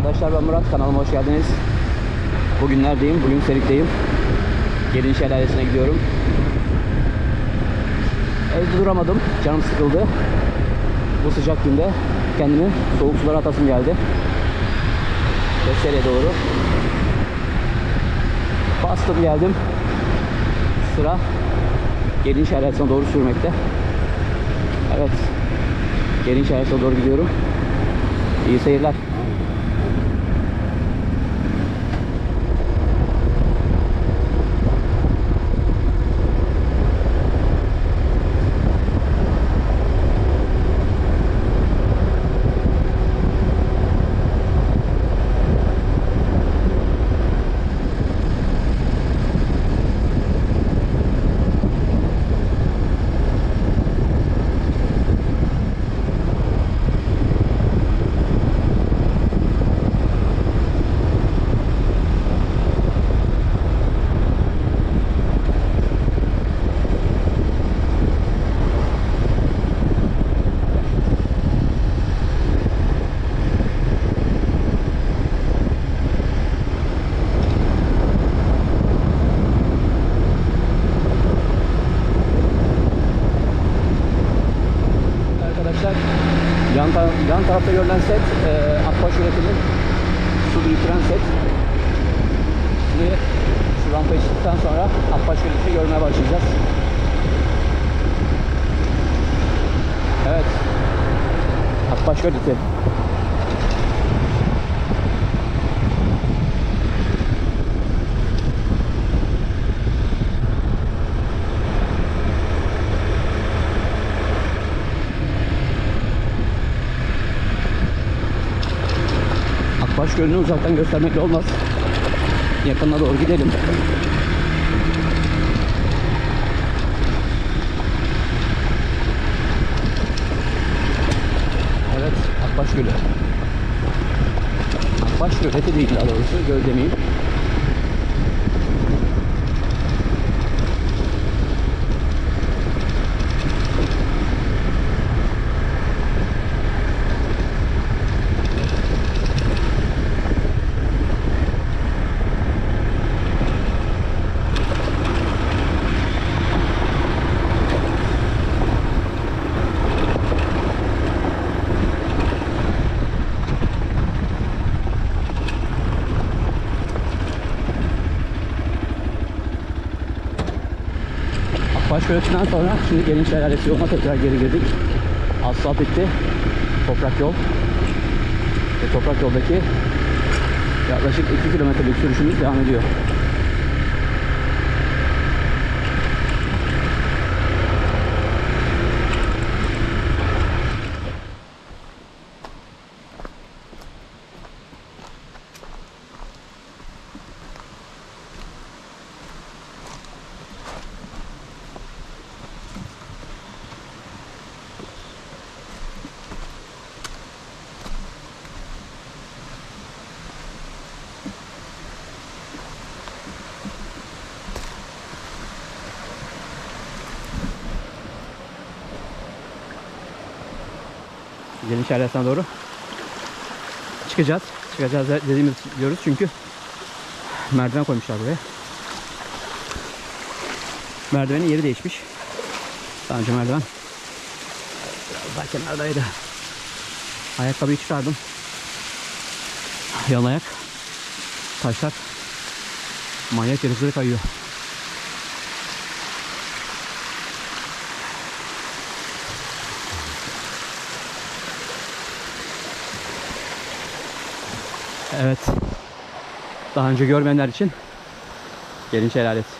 arkadaşlar ben Murat kanalıma hoş geldiniz. Bugün neredeyim? Bugün Serik'teyim. Gelin şelalesine gidiyorum. Evde duramadım. Canım sıkıldı. Bu sıcak günde kendimi soğuk sulara atasım geldi. Vessere'ye doğru. Bastım geldim. Sıra gelin şelalesine doğru sürmekte. Evet. Gelin şelalesine doğru gidiyorum. İyi seyirler. Arkadaşlar yan, ta- tarafta görülen set e, Akbaş üretimi su biriktiren set. Şimdi şu rampayı çıktıktan sonra Akbaş üretimi görmeye başlayacağız. Evet. Akbaş üretimi. Akbaş Gölü'nü uzaktan göstermekle olmaz. Yakınına doğru gidelim. Evet, Akbaş Gölü. Akbaş Göleti değil daha doğrusu, göl demeyeyim. Akbaş Gölü'nden sonra şimdi gelin şelalesi yoluna tekrar geri girdik. Asfalt bitti. Toprak yol. Ve toprak yoldaki yaklaşık 2 kilometrelik sürüşümüz devam ediyor. Gelin şelalesine doğru çıkacağız. Çıkacağız dediğimiz diyoruz çünkü merdiven koymuşlar buraya. Merdivenin yeri değişmiş. Daha önce merdiven biraz daha kenardaydı. Ayakkabıyı çıkardım. Yan ayak. Taşlar manyak yarısları kayıyor. Evet. Daha önce görmeyenler için gelin şelalesi.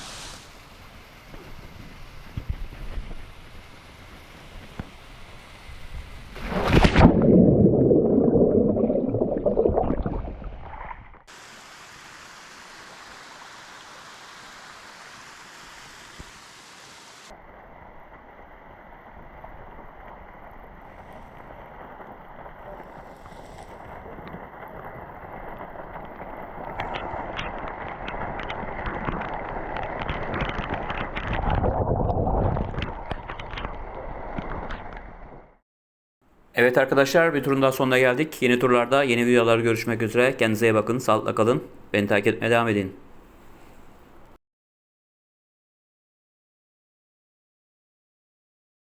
Evet arkadaşlar bir turun daha sonuna geldik. Yeni turlarda yeni videolarda görüşmek üzere. Kendinize iyi bakın. Sağlıkla kalın. Beni takip etmeye devam edin.